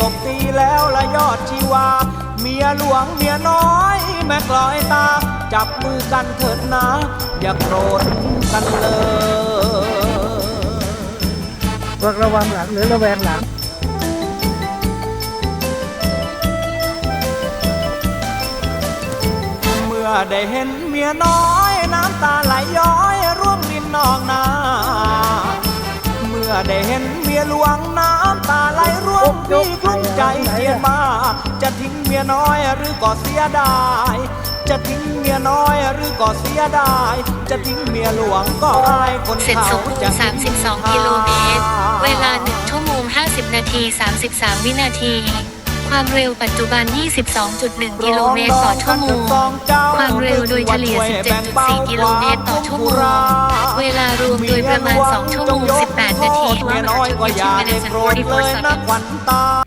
ตบตีแล้วละยอดชีวา เมียหลวงเมียน้อย แม่กลอยตา จับมือกันเถิดนะ อย่าโกรธกันเลยพวกระวังหลังหรือระแวงหลังเมื่อได้เห็นเมียน้อยน้ำตาไหลย้อยร่วงรินนองนา เมื่อได้เห็นเมียหลวงน้ำตาไหลร่วงพี่กลุ้ม ใจเกียดมาจะทิ้งเมียน้อยหรือก็เสียดาย จะทิ้งเมียน้อยหรือก็เสียดาย จะทิ้งเมียหลวงก็อายคนเสร็จเขาสมบูรจะณ์32 กิโลเมตร เวลา 1 ชั่วโมง 50 นาที 33 วินาที ความเร็วปัจจุบัน 22.1 กิโลเมตรต่อชั่วโมง ความเร็วโดยเฉลี่ย 17.4 กิโลเมตรต่อชั่วโมง เวลารวมโดยประมาณ 2 ชั่วโมง 18 นาทีเมียน้อยก็อย่าได้โกรธเลยนะขวัญตา